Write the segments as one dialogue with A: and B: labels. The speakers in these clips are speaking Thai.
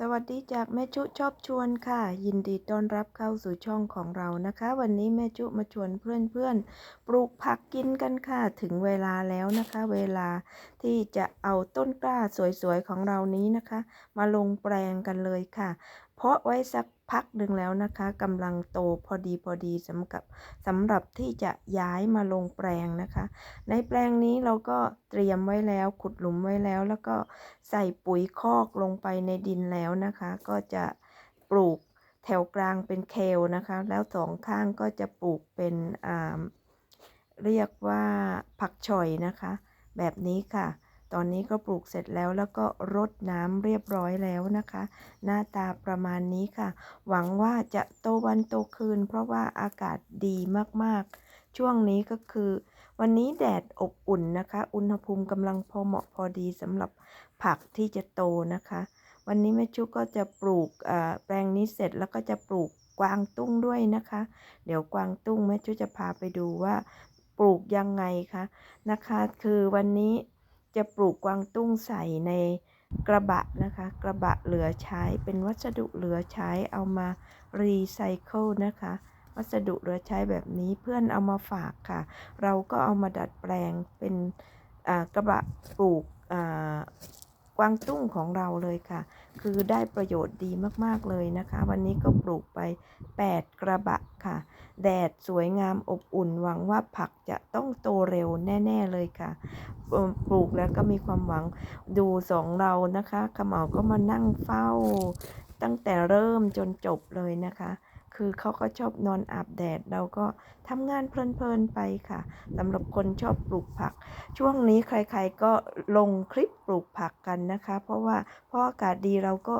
A: สวัสดีจากแม่จุชอบชวนค่ะ ยินดีต้อนรับเข้าสู่ช่องของเรานะคะ วันนี้แม่จุมาชวนเพื่อนๆปลูกผักกินกันค่ะ ถึงเวลาแล้วนะคะ เวลาที่จะเอาต้นกล้าสวยๆของเรานี้นะคะ มาลงแปลงกันเลยค่ะ เพราะไว้สัก พักหนึ่งแล้วนะคะกำลังโตพอดีพอดีสำหรับสำหรับที่จะย้ายมาลงแปลงนะคะ ในแปลงนี้เราก็เตรียมไว้แล้ว ขุดหลุมไว้แล้ว แล้วก็ใส่ปุ๋ยคอกลงไปในดินแล้วนะคะ ก็จะปลูกแถวกลางเป็นเคลนะคะ แล้วสองข้างก็จะปลูกเป็นอ่าเรียกว่าผักฉ่อยนะคะ แบบนี้ค่ะ ตอนนี้ก็ปลูกเสร็จแล้วแล้วก็รดน้ำเรียบร้อยแล้วนะคะ หน้าตาประมาณนี้ค่ะ หวังว่าจะโตวันโตคืน เพราะว่าอากาศดีมากๆ ช่วงนี้ก็คือ วันนี้แดดอบอุ่นนะคะ อุณหภูมิกำลังพอเหมาะพอดีสำหรับผักที่จะโตนะคะ วันนี้แม่ชุก็จะปลูกแปลงนี้เสร็จแล้วก็จะปลูกกวางตุ้งด้วยนะคะ เดี๋ยวกวางตุ้งแม่ชุจะพาไปดูว่าปลูกยังไงคะนะคะ คือวันนี้ จะปลูกกวางตุ้งใส่ในกระบะนะคะ กระบะเหลือใช้เป็นวัสดุเหลือใช้เอามารีไซเคิลนะคะ วัสดุเหลือใช้แบบนี้เพื่อนเอามาฝากค่ะ เราก็เอามาดัดแปลงเป็นกระบะปลูก กวางตุ้งของเราเลยค่ะ คือได้ประโยชน์ดีมากๆเลยนะคะ วันนี้ก็ปลูกไป 8 กระบะค่ะ แดดสวยงามอบอุ่นหวังว่าผักจะต้องโตเร็วแน่ ๆเลยค่ะ ปลูกแล้วก็มีความหวังดูสองเรานะคะขมเหาก็มานั่งเฝ้า ตั้งแต่เริ่มจนจบเลยนะคะ คือเขาก็ชอบนอนอาบแดด เราก็ทำงานเพลินๆไปค่ะสำหรับคนชอบปลูกผัก ช่วงนี้ใครๆก็ลงคลิปปลูกผักกันนะคะ เพราะว่าพราะอากาศดีเราก็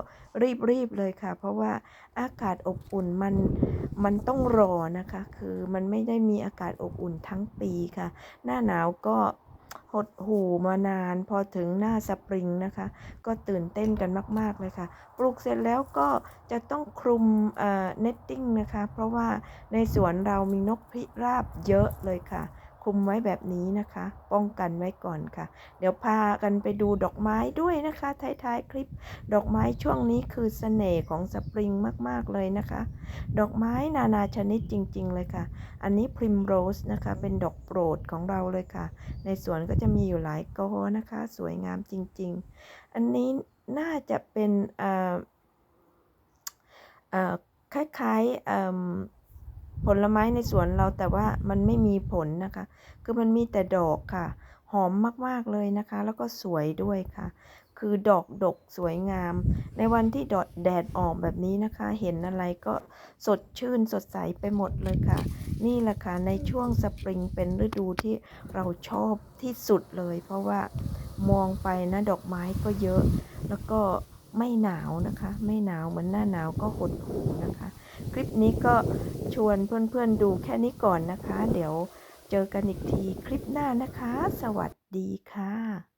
A: รีบๆเลยค่ะ เพราะว่าอากาศอบอุ่นมันมันต้องรอนะคะ คือมันไม่ได้มีอากาศอบอุ่นทั้งปีค่ะ หน้าหนาวก็ หดหูมานานพอถึงหน้าสปริงนะคะ ก็ตื่นเต้นกันมาก ๆ เลยค่ะ ปลูกเสร็จแล้วก็จะต้องคลุมเน็ตติ้งนะคะ เพราะว่าในสวนเรามีนกพิราบเยอะเลยค่ะ คุมไว้แบบนี้นะคะ ป้องกันไว้ก่อนค่ะ เดี๋ยวพากันไปดูดอกไม้ด้วยนะคะท้ายๆคลิป ดอกไม้ช่วงนี้คือสเสน่ห์ของสปริงมากๆเลยนะคะ ดอกไม้นานาชนิดจริง ๆ เลยค่ะ อันนี้พริมโรสนะคะ เป็นดอกโปรดของเราเลยค่ะ ในสวนก็จะมีอยู่หลายกอนะคะ สวยงามจริง ๆ อันนี้น่าจะเป็นคล้ายๆ ผลไม้ในสวนเราแต่ว่ามันไม่มีผลนะคะ คือมันมีแต่ดอกค่ะ หอมมากๆเลยนะคะ แล้วก็สวยด้วยค่ะ คือดอกดกสวยงาม ในวันที่ดอดแดดออกแบบนี้นะคะ เห็นอะไรก็สดชื่นสดใสไปหมดเลยค่ะ นี่แหละค่ะในช่วงสปริงเป็นฤดูที่เราชอบที่สุดเลย เพราะว่ามองไปนะดอกไม้ก็เยอะ แล้วก็ไม่หนาวนะคะ ไม่หนาวเหมือนหน้าหนาวก็หดหูนะคะ คลิปนี้ก็ชวนเพื่อนๆดูแค่นี้ก่อนนะคะ เดี๋ยวเจอกันอีกทีคลิปหน้านะคะ สวัสดีค่ะ